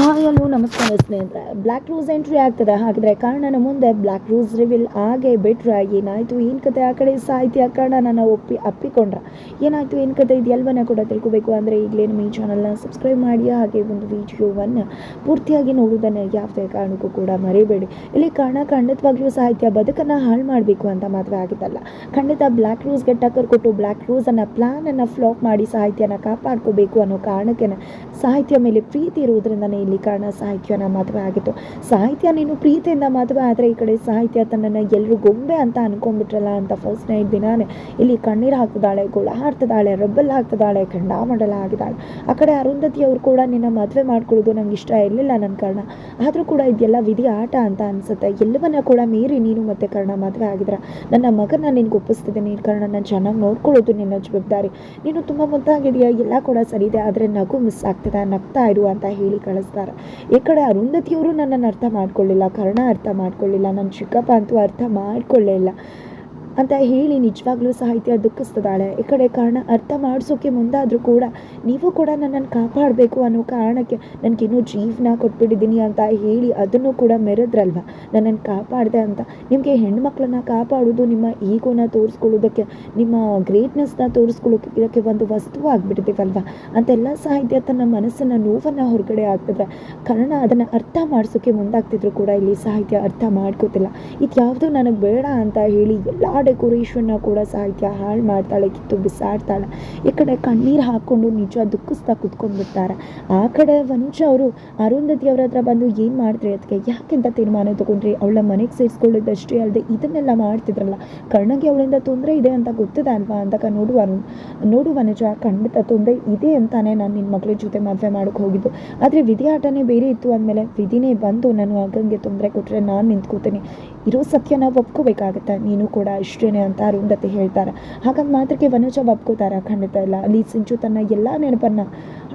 Hi hello ನಮಸ್ಕಾರ ಸ್ನೇಹಿತರೆ. Black rose entry ಆಗ್ತದೆ. ಹಾಗಿದ್ರೆ ಕಾರಣನ ಮುಂದೆ ಬ್ಲ್ಯಾಕ್ ರೋಸ್ ರಿವಿಲ್ ಆಗೇ ಬಿಟ್ರೆ ಏನಾಯಿತು? ಏನು ಕತೆ? ಆ ಕಡೆ ಸಾಹಿತ್ಯ ಕಾರಣನ ಒಪ್ಪಿ, ಅಪ್ಪಿಕೊಂಡ್ರೆ. ಏನಾಯಿತು? ಏನು ಕತೆ ಇದೆಲ್ಲವನ್ನ ಕೂಡ ತಿಳ್ಕೊಬೇಕು. ಅಂದರೆ ಈಗಲೇ ನಮ್ಮ ಈ ಚಾನಲ್ನ ಸಬ್ಸ್ಕ್ರೈಬ್ ಮಾಡಿ, ಹಾಗೆ ಒಂದು ವಿಡಿಯೋವನ್ನು ಪೂರ್ತಿಯಾಗಿ ನೋಡೋದನ್ನು ಯಾವುದೇ ಕಾರಣಕ್ಕೂ ಕೂಡ ಮರೆಯಬೇಡಿ ಇಲ್ಲಿ ಕಾರಣ ಖಂಡಿತವಾಗ್ಲೂ ಸಾಹಿತ್ಯ ಬದುಕನ್ನು ಹಾಳು ಮಾಡಬೇಕು ಅಂತ ಮಾತ್ರ ಆಗಿದ್ದಲ್ಲ. ಖಂಡಿತ ಬ್ಲ್ಯಾಕ್ ರೋಸ್ಗೆ ಟಕ್ಕರ್ ಕೊಟ್ಟು ಬ್ಲ್ಯಾಕ್ ರೋಸನ್ನು ಪ್ಲ್ಯಾನನ್ನು ಫ್ಲಾಪ್ ಮಾಡಿ ಸಾಹಿತ್ಯನ ಕಾಪಾಡ್ಕೋಬೇಕು ಅನ್ನೋ ಕಾರಣಕ್ಕೆ ಸಾಹಿತ್ಯ ಮೇಲೆ ಪ್ರೀತಿ ಇರುವುದರಿಂದನೇ ಇಲ್ಲಿ ಕಾರಣ ಸಾಹಿತ್ಯನ ಮದುವೆ ಆಗಿತ್ತು. ಸಾಹಿತ್ಯ ನೀನು ಪ್ರೀತಿಯಿಂದ ಮದುವೆ ಆದರೆ ಈ ಕಡೆ ಸಾಹಿತ್ಯ ತನ್ನನ್ನು ಎಲ್ಲರೂ ಗೊಂಬೆ ಅಂತ ಅನ್ಕೊಂಡ್ಬಿಟ್ರಲ್ಲ ಅಂತ ಫಸ್ಟ್ ನೈಟ್ ದಿನಾನೇ. ಇಲ್ಲಿ ಕಣ್ಣೀರು ಹಾಕ್ತಿದ್ದಾಳೆ, ಗೋಳ ಹಾಡ್ತಿದ್ದಾಳೆ, ರಬ್ಬಲ್ ಹಾಕ್ತಿದ್ದಾಳೆ ಖಂಡಾಮಂಡಲ ಆಗಿದ್ದಾಳೆ. ಆ ಕಡೆ ಅರುಂಧತಿ ಅವರು ಕೂಡ ನಿನ್ನ ಮದುವೆ ಮಾಡ್ಕೊಳ್ಳೋದು ನಂಗೆ ಇಷ್ಟ ಇರಲಿಲ್ಲ ನನ್ನ ಕಾರಣ. ಆದರೂ ಕೂಡ ಇದೆಲ್ಲ ವಿಧಿ ಆಟ ಅಂತ ಅನಿಸುತ್ತೆ. ಎಲ್ಲವನ್ನ ಕೂಡ ಮೀರಿ ನೀನು ಮತ್ತೆ ಕರ್ಣ ಮದುವೆ ಆಗಿದ್ರ. ನನ್ನ ಮಗನ ನಿನ್ಗೆ ಒಪ್ಪಿಸ್ತಿದ್ದೀನಿ. ಕರ್ಣನ ಚೆನ್ನಾಗಿ ನೋಡ್ಕೊಳ್ಳೋದು ನಿನ್ನ ಜವಾಬ್ದಾರಿ. ನೀನು ತುಂಬ ಮುದ್ದಾಗಿದೆಯಾ? ಎಲ್ಲ ಕೂಡ ಸರಿ ಇದೆ ಆದರೆ ನಗು ಮಿಸ್ ಆಗ್ತದೆ. ನಗ್ತಾ ಇರು ಅಂತ ಹೇಳಿ ಕಳಿಸ್ತಾರೆ ಈ ಕಡೆ ಅರುಂಧತಿಯವರು ನನ್ನನ್ನು ಅರ್ಥ ಮಾಡ್ಕೊಳ್ಳಿಲ್ಲ ಕರ್ಣ ಅರ್ಥ ಮಾಡ್ಕೊಳ್ಳಿಲ್ಲ ನನ್ನ ಚಿಕ್ಕಪ್ಪ ಅಂತೂ ಅರ್ಥ ಮಾಡ್ಕೊಳ್ಳೇ ಅಂತ ಹೇಳಿ ನಿಜವಾಗ್ಲೂ ಸಾಹಿತ್ಯ ದುಃಖಿಸ್ತಿದ್ದಾಳೆ ಈ ಕಡೆ ಕಾರಣ ಅರ್ಥ ಮಾಡಿಸೋಕೆ ಮುಂದಾದರೂ ಕೂಡ ನೀವು ಕೂಡ ನನ್ನನ್ನು ಕಾಪಾಡಬೇಕು ಅನ್ನೋ ಕಾರಣಕ್ಕೆ ನನಗಿನ್ನೂ ಜೀವನ ಕೊಟ್ಬಿಟ್ಟಿದ್ದೀನಿ ಅಂತ ಹೇಳಿ ಅದನ್ನು ಕೂಡ ಮೆರೆದ್ರಲ್ವ? ನನ್ನನ್ನು ಕಾಪಾಡಿದೆ ಅಂತ. ನಿಮಗೆ ಹೆಣ್ಮಕ್ಳನ್ನ ಕಾಪಾಡೋದು ನಿಮ್ಮ ಈಗೋನ ತೋರಿಸ್ಕೊಳ್ಳೋದಕ್ಕೆ, ನಿಮ್ಮ ಗ್ರೇಟ್ನೆಸ್ನ ತೋರಿಸ್ಕೊಳ್ಳೋಕೆ ಒಂದು ವಸ್ತು ಆಗಿಬಿಟ್ಟಿದ್ದೀವಲ್ವ ಅಂತೆಲ್ಲ ಸಾಹಿತ್ಯ ತನ್ನ ಮನಸ್ಸನ್ನು ನೋವನ್ನು ಹೊರಗಡೆ ಆಗ್ತಿದ್ರೆ ಕಾರಣ ಅದನ್ನು ಅರ್ಥ ಮಾಡಿಸೋಕೆ ಮುಂದಾಗ್ತಿದ್ರು ಕೂಡ ಇಲ್ಲಿ ಸಾಹಿತ್ಯ ಅರ್ಥ ಮಾಡ್ಕೋತಿಲ್ಲ. ಇದು ಯಾವುದು ನನಗೆ ಬೇಡ ಅಂತ ಹೇಳಿ ಎಲ್ಲ ಡೆಕೋರೇಷನ್ನ ಕೂಡ ಸಾಹಿತ್ಯ ಹಾಳು ಮಾಡ್ತಾಳೆ, ಕಿತ್ತು ಬಿಸಾಡ್ತಾಳೆ. ಈ ಕಡೆ ಕಣ್ಣೀರು ಹಾಕ್ಕೊಂಡು ನಿಜ ದುಃಖಿಸ್ತಾ ಕುತ್ಕೊಂಡ್ಬಿಡ್ತಾರೆ. ಆ ಕಡೆ ವನುಜ ಅವರು ಅರುಂಧತಿ ಅವ್ರ ಹತ್ರ ಬಂದು ಏನು ಮಾಡಿದ್ರಿ ಅದಕ್ಕೆ ಯಾಕೆಂತ ತೀರ್ಮಾನ ತಗೊಂಡ್ರಿ? ಅವಳ ಮನೆಗೆ ಸೇರಿಸ್ಕೊಳ್ಳೋದಷ್ಟೇ ಅಲ್ಲದೆ ಇದನ್ನೆಲ್ಲ ಮಾಡ್ತಿದ್ರಲ್ಲ, ಕರ್ಣಗೆ ಅವಳಿಂದ ತೊಂದರೆ ಇದೆ ಅಂತ ಗೊತ್ತಿದೆ ಅಲ್ವಾ? ಅಂದಾಗ ನೋಡು ಅರುಣ್ ನೋಡು ವನುಜ, ಖಂಡಿತ ತೊಂದರೆ ಇದೆ ಅಂತಾನೆ ನಾನು ನಿನ್ನ ಮಗಳ ಜೊತೆ ಮದುವೆ ಮಾಡೋಕ್ಕೆ ಹೋಗಿದ್ದು. ಆದರೆ ವಿಧಿ ಆಟನೇ ಬೇರೆ ಇತ್ತು ಅಂದಮೇಲೆ ವಿಧಿನೇ ಬಂದು ನಾನು ಅಗಂಗೆ ತೊಂದರೆ ಕೊಟ್ಟರೆ ನಾನು ನಿಂತ್ಕೋತೀನಿ. ಇರೋ ಸತ್ಯನ ಒಪ್ಕೋಬೇಕಾಗತ್ತೆ. ನೀನು ಕೂಡ ಇಷ್ಟೇನೆ ಅಂತ ಅರುಂಧತಿ ಹೇಳ್ತಾರೆ. ಹಾಗಾಗಿ ಮಾತ್ರಕ್ಕೆ ವನಜ ಒಪ್ಕೋತಾರೆ? ಖಂಡಿತ ಇಲ್ಲ. ಅಲ್ಲಿ ಸಿಂಚು ತನ್ನ ಎಲ್ಲ ನೆನಪನ್ನು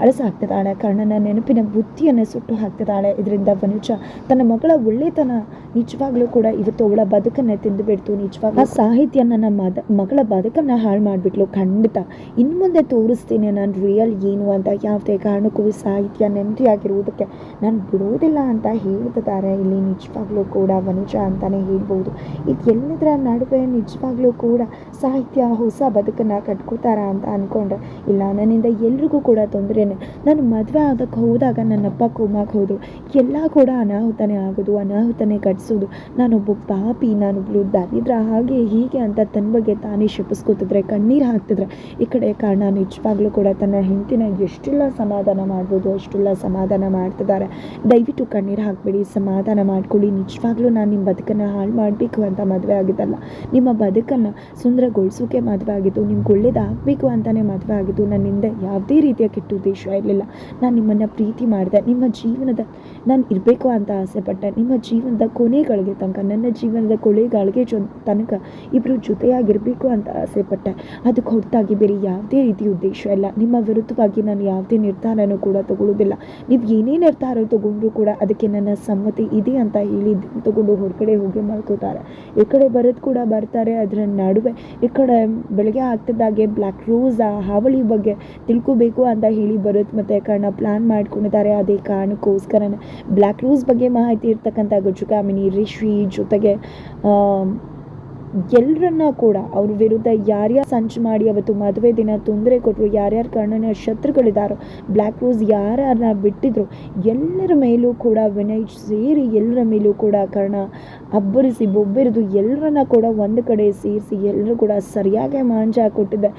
ಅಳಸಾಕ್ತಿದ್ದಾಳೆ. ಕರ್ಣನ ನೆನಪಿನ ಬುದ್ಧಿಯನ್ನು ಸುಟ್ಟು ಹಾಕ್ತಿದ್ದಾಳೆ. ಇದರಿಂದ ವನುಜ ತನ್ನ ಮಗಳ ಒಳ್ಳೆತನ ನಿಜವಾಗ್ಲೂ ಕೂಡ ಇವತ್ತು ಅವಳ ಬದುಕನ್ನೇ ತಿಂದುಬಿಡ್ತು ನಿಜವಾಗ ಆ ಸಾಹಿತ್ಯ ನನ್ನ ಮದ ಮಗಳ ಬದುಕನ್ನು ಹಾಳು ಮಾಡಿಬಿಟ್ಲು. ಖಂಡಿತ. ಇನ್ನು ಮುಂದೆ ತೋರಿಸ್ತೀನಿ ನಾನು ರಿಯಲ್ ಏನು ಅಂತ. ಯಾವುದೇ ಕಾರಣಕ್ಕೂ ಸಾಹಿತ್ಯ ನೆಮ್ಮದಿಯಾಗಿರುವುದಕ್ಕೆ ನಾನು ಬಿಡೋದಿಲ್ಲ ಅಂತ ಹೇಳ್ತಿದ್ದಾರೆ. ಇಲ್ಲಿ ನಿಜವಾಗ್ಲೂ ಕೂಡ ವನುಜ ಅಂತಾನೆ ಹೇಳ್ಬೋದು ಇದೆಲ್ಲದರ ನಡುವೆ ನಿಜವಾಗ್ಲೂ ಕೂಡ ಸಾಹಿತ್ಯ ಹೊಸ ಬದುಕನ್ನು ಕಟ್ಕೋತಾರ ಅಂತ ಅಂದ್ಕೊಂಡ್ರೆ ಇಲ್ಲ, ನನ್ನಿಂದ ಎಲ್ರಿಗೂ ಕೂಡ ತೊಂದರೆನೇ. ನಾನು ಮದುವೆ ಆಗಕ್ಕೆ ಹೋದಾಗ ನನ್ನಪ್ಪ ಕೋಮಾಕ್ ಹೋದರು ಎಲ್ಲ ಕೂಡ ಅನಾಹುತನೇ ಆಗೋದು, ಅನಾಹುತನೇ ಕಟ್ಸೋದು. ನಾನೊಬ್ಬ ಪಾಪಿ, ನಾನೊಬ್ಳು ದರಿದ್ರ, ಹಾಗೆ ಹೀಗೆ ಅಂತ ತನ್ನ ಬಗ್ಗೆ ತಾನೇ ಶಪಿಸ್ಕೊತಿದ್ರೆ, ಕಣ್ಣೀರು ಹಾಕ್ತಿದ್ರೆ, ಈ ಕಡೆ ಕಾರಣ ನಿಜವಾಗ್ಲೂ ಕೂಡ ತನ್ನ ಹೆಂಡತಿನ ಎಷ್ಟೆಲ್ಲ ಸಮಾಧಾನ ಮಾಡ್ಬೋದು, ಅಷ್ಟೆಲ್ಲ ಸಮಾಧಾನ ಮಾಡ್ತಿದ್ದಾರೆ. ದಯವಿಟ್ಟು ಕಣ್ಣೀರು ಹಾಕಬೇಡಿ, ಸಮಾಧಾನ ಮಾಡ್ಕೊಳ್ಳಿ. ನಿಜವಾಗ್ಲೂ ನಾನು ನಿಮ್ಮ ಬದುಕನ್ನು ಹಾಳು ಮಾಡಬೇಕು ಅಂತ ಮದುವೆ ಆಗಿದ್ದಲ್ಲ. ನಿಮ್ಮ ಬದುಕನ್ನು ಸುಂದರಗೊಳಿಸೋಕೆ ಮದುವೆ ಆಗಿತ್ತು ನಿಮ್ಗೆ ಒಳ್ಳೇದಾಗಬೇಕು ಅಂತಲೇ ಮದುವೆ ಆಗಿದ್ದು ನನ್ನಿಂದ ಯಾವುದೇ ರೀತಿಯ ಕೆಟ್ಟ ಉದ್ದೇಶ ಇರಲಿಲ್ಲ. ನಾನು ನಿಮ್ಮನ್ನು ಪ್ರೀತಿ ಮಾಡಿದೆ. ನಿಮ್ಮ ಜೀವನದ, ನಾನು ಇರಬೇಕು ಅಂತ ಆಸೆಪಟ್ಟೆ ನಿಮ್ಮ ಜೀವನದ ಕೊನೆಗಳಿಗೆ ತನಕ, ನನ್ನ ಜೀವನದ ಕೊಳೆಗಳಿಗೆ ಜೊ, ತನಕ ಇಬ್ಬರು ಜೊತೆಯಾಗಿರಬೇಕು ಅಂತ ಆಸೆಪಟ್ಟೆ ಅದಕ್ಕೆ ಹೊರತಾಗಿ ಬೇರೆ ಯಾವುದೇ ರೀತಿ ಉದ್ದೇಶ ಇಲ್ಲ. ನಿಮ್ಮ ವಿರುದ್ಧವಾಗಿ ನಾನು ಯಾವುದೇ ನಿರ್ಧಾರನೂ ಕೂಡ ತಗೊಳ್ಳೋದಿಲ್ಲ ನೀವು ಏನೇ ನಿರ್ಧಾರ ತಗೊಂಡ್ರೂ ಕೂಡ ಅದಕ್ಕೆ ನನ್ನ ಸಮ್ಮತಿ ಇದೆ ಅಂತ ಹೇಳಿ ತಗೊಂಡು ಹೊರಗಡೆ ಹೋಗಿ ಮಾಡ್ಕೋತಾರೆ ಈ ಕಡೆ ಬರೋದು ಕೂಡ ಬರ್ತಾರೆ, ಅದರ ನಡುವೆ. ಈ ಕಡೆ ಬೆಳಗ್ಗೆ ಆಗ್ತಿದ್ದಾಗೆ ಬ್ಲ್ಯಾಕ್ ರೋಸ್ ಆ ಹಾವಳಿ ಬಗ್ಗೆ ತಿಳ್ಕೋಬೇಕು ಅಂತ ಹೇಳಿ ಬರುತ್ತೆ ಮತ್ತು ಕಾರಣ ಪ್ಲ್ಯಾನ್ ಮಾಡ್ಕೊಂಡಿದ್ದಾರೆ. ಅದೇ ಕಾರಣಕ್ಕೋಸ್ಕರನೇ ಬ್ಲ್ಯಾಕ್ ರೋಸ್ ಬಗ್ಗೆ ಮಾಹಿತಿ ಇರ್ತಕ್ಕಂಥ ಗಜುಕಾಮಿನಿ ರಿಷಿ ಜೊತೆಗೆ ಎಲ್ಲರನ್ನ ಕೂಡ ಅವ್ರ ವಿರುದ್ಧ ಯಾರ್ಯಾರು ಸಂಚು ಮಾಡಿ ಅವತ್ತು ಮದುವೆ ದಿನ ತೊಂದರೆ ಕೊಟ್ಟರು ಯಾರ್ಯಾರು ಕರ್ಣನ ಶತ್ರುಗಳಿದ್ದಾರೋ ಬ್ಲ್ಯಾಕ್ ರೋಸ್ ಯಾರ್ಯಾರನ್ನ ಬಿಟ್ಟಿದ್ರು, ಎಲ್ಲರ ಮೇಲೂ ಕೂಡ ವಿನಯ್ ಸೇರಿ ಎಲ್ಲರ ಮೇಲೂ ಕೂಡ ಕರ್ಣ ಅಬ್ಬರಿಸಿ, ಬೊಬ್ಬಿರಿದು ಎಲ್ಲರನ್ನ ಕೂಡ ಒಂದು ಕಡೆ ಸೇರಿಸಿ ಎಲ್ಲರೂ ಕೂಡ ಸರಿಯಾಗಿ ಮಾಂಜ ಕೊಟ್ಟಿದ್ದೆ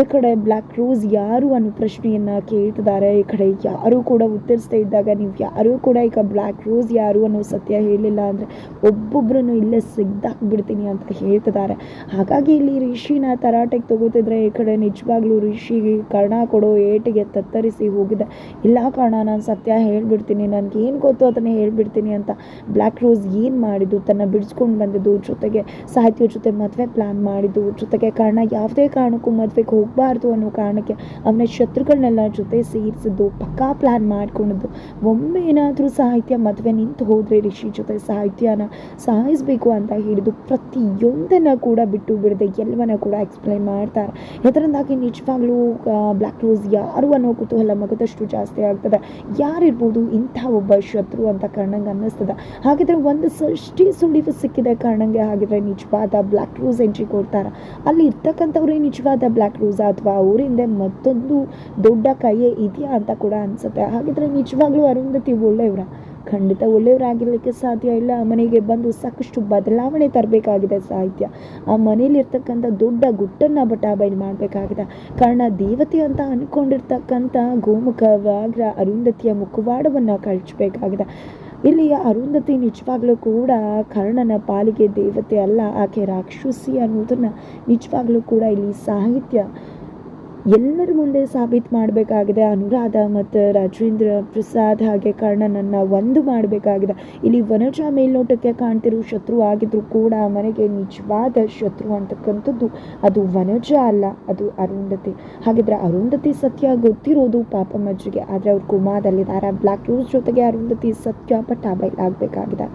ಈ ಕಡೆ ಬ್ಲ್ಯಾಕ್ ರೋಸ್ ಯಾರು ಅನ್ನೋ ಪ್ರಶ್ನೆಯನ್ನು ಕೇಳ್ತಿದ್ದಾರೆ? ಈ ಕಡೆ ಯಾರು ಕೂಡ ಉತ್ತರಿಸ್ತಾ ಇದ್ದಾಗ ನೀವು ಯಾರೂ ಕೂಡ ಈಗ ಬ್ಲ್ಯಾಕ್ ರೋಸ್ ಯಾರು ಅನ್ನೋ ಸತ್ಯ ಹೇಳಿಲ್ಲ ಅಂದರೆ ಒಬ್ಬೊಬ್ಬರನ್ನು ಇಲ್ಲೇ ಸಿಗ್ದಾಕ್ಬಿಡ್ತೀನಿ ಅಂತ ಹೇಳ್ತಿದ್ದಾರೆ. ಹಾಗಾಗಿ ಇಲ್ಲಿ ರಿಷಿನ ತರಾಟೆಗೆ ತಗೋತಿದ್ರೆ ಈ ಕಡೆ ನಿಜವಾಗ್ಲೂ ರಿಷಿಗೆ ಕರ್ಣ ಕೊಡೋ ಏಟಿಗೆ ತತ್ತರಿಸಿ ಹೋಗಿದೆ. ಇಲ್ಲ ಕಾರಣ, ನಾನು ಸತ್ಯ ಹೇಳ್ಬಿಡ್ತೀನಿ, ನನಗೆ ಏನು ಗೊತ್ತು ಅದನ್ನೇ ಹೇಳ್ಬಿಡ್ತೀನಿ ಅಂತ ಬ್ಲ್ಯಾಕ್ ರೋಸ್ ಏನು ಮಾಡಿದ್ದು? ತನ್ನ ಬಿಡಿಸ್ಕೊಂಡು ಬಂದಿದ್ದು ಜೊತೆಗೆ ಸಾಹಿತ್ಯ ಜೊತೆ ಮದುವೆ ಪ್ಲ್ಯಾನ್ ಮಾಡಿದ್ದು ಜೊತೆಗೆ ಕಾರಣ ಯಾವುದೇ ಕಾರಣಕ್ಕೂ ಮದುವೆಗೆ ಹೋಗಬಾರ್ದು ಅನ್ನೋ ಕಾರಣಕ್ಕೆ ಅವನ ಶತ್ರುಗಳನ್ನೆಲ್ಲ ಜೊತೆ ಸೇರಿಸಿದ್ದು, ಪಕ್ಕಾ ಪ್ಲ್ಯಾನ್ ಮಾಡ್ಕೊಂಡಿದ್ದು ಒಮ್ಮೆ ಏನಾದರೂ ಸಾಹಿತ್ಯ ಮದುವೆ ನಿಂತು ಹೋದರೆ ರಿಷಿ ಜೊತೆ ಸಾಹಿತ್ಯನ ಸಾಯಿಸಬೇಕು ಅಂತ ಹಿಡಿದು ಪ್ರತಿಯೊಂದನ್ನು ಕೂಡ ಬಿಟ್ಟು ಬಿಡದೆ ಎಲ್ಲವನ್ನ ಕೂಡ ಎಕ್ಸ್ಪ್ಲೈನ್ ಮಾಡ್ತಾರೆ. ಇದರಿಂದಾಗಿ ನಿಜವಾಗ್ಲೂ ಬ್ಲ್ಯಾಕ್ ರೋಸ್ ಯಾರು ಅನ್ನೋ ಕುತೂಹಲ ಮಗದಷ್ಟು ಜಾಸ್ತಿ ಆಗ್ತದೆ. ಯಾರಿರ್ಬೋದು ಇಂಥ ಒಬ್ಬ ಶತ್ರು ಅಂತ ಕರ್ಣಂಗೆ ಅನ್ನಿಸ್ತದೆ. ಹಾಗಿದ್ರೆ ಒಂದು ಸೃಷ್ಟಿ ಸುಳಿವು ಸಿಕ್ಕಿದೆ ಕರ್ಣಂಗೆ ಹಾಗಿದ್ರೆ ನಿಜವಾದ ಬ್ಲ್ಯಾಕ್ ರೋಸ್ ಎಂಟ್ರಿ ಕೊಡ್ತಾರೆ. ಅಲ್ಲಿ ಇರ್ತಕ್ಕಂಥವ್ರೇ ನಿಜವಾದ ಬ್ಲ್ಯಾಕ್ ರೋಸ್ ಅಥವಾ ಅವರಿಂದ ಮತ್ತೊಂದು ದೊಡ್ಡ ಕೈಯೇ ಇದೆಯಾ ಅಂತ ಕೂಡ ಅನಿಸುತ್ತೆ. ಹಾಗಿದ್ರೆ ನಿಜವಾಗ್ಲೂ ಅರುಂಧತಿ ಒಳ್ಳೆಯವರ. ಖಂಡಿತ ಒಳ್ಳೆಯವರಾಗಿರ್ಲಿಕ್ಕೆ ಸಾಧ್ಯ ಇಲ್ಲ. ಆ ಮನೆಗೆ ಬಂದು ಸಾಕಷ್ಟು ಬದಲಾವಣೆ ತರಬೇಕಾಗಿದೆ ಸಾಹಿತ್ಯ. ಆ ಮನೇಲಿರ್ತಕ್ಕಂಥ ದೊಡ್ಡ ಗುಟ್ಟನ್ನು ಬಟಾಬೈಲ್ ಮಾಡಬೇಕಾಗಿದೆ. ಕಾರಣ ದೇವತೆ ಅಂತ ಅಂದ್ಕೊಂಡಿರ್ತಕ್ಕಂಥ ಗೋಮುಖ ವ್ಯಾಘ್ರ ಅರುಂಧತಿಯ ಮುಖವಾಡವನ್ನು ಕಳಿಸ್ಬೇಕಾಗಿದೆ ಇಲ್ಲಿ ಅರುಂಧತಿ ನಿಜವಾಗ್ಲೂ ಕೂಡ ಕರ್ಣನ ಪಾಲಿಗೆ ದೇವತೆ ಅಲ್ಲ. ಆಕೆ ರಾಕ್ಷಸಿ ಅನ್ನೋದನ್ನು ನಿಜವಾಗ್ಲೂ ಕೂಡ ಇಲ್ಲಿ ಸಾಹಿತ್ಯ ಎಲ್ಲರ ಮುಂದೆ ಸಾಬೀತು ಮಾಡಬೇಕಾಗಿದೆ. ಅನುರಾಧ ಮತ್ತು ರಾಜೇಂದ್ರ ಪ್ರಸಾದ್ ಹಾಗೆ ಕರ್ಣನನ್ನು ಒಂದು ಮಾಡಬೇಕಾಗಿದೆ. ಇಲ್ಲಿ ವನಜ ಮೇಲ್ನೋಟಕ್ಕೆ ಕಾಣ್ತಿರೋ ಶತ್ರು ಆಗಿದ್ರು ಕೂಡ ಮನೆಗೆ ನಿಜವಾದ ಶತ್ರು ಅಂತಕ್ಕಂಥದ್ದು ಅದು ವನಜ ಅಲ್ಲ, ಅದು ಅರುಂಧತಿ. ಹಾಗಿದ್ರೆ ಅರುಂಧತಿ ಸತ್ಯ ಗೊತ್ತಿರೋದು ಪಾಪಮ್ಮಜ್ಜಿಗೆ ಆದರೆ ಅವ್ರು ಕುಮಾದಲ್ಲಿದ್ದಾರೆ. ಬ್ಲ್ಯಾಕ್ ರೋಸ್ ಜೊತೆಗೆ ಅರುಂಧತಿ ಸತ್ಯ ಪಟ್ಟ ಬಯಲಾಗಬೇಕಾಗಿದೆ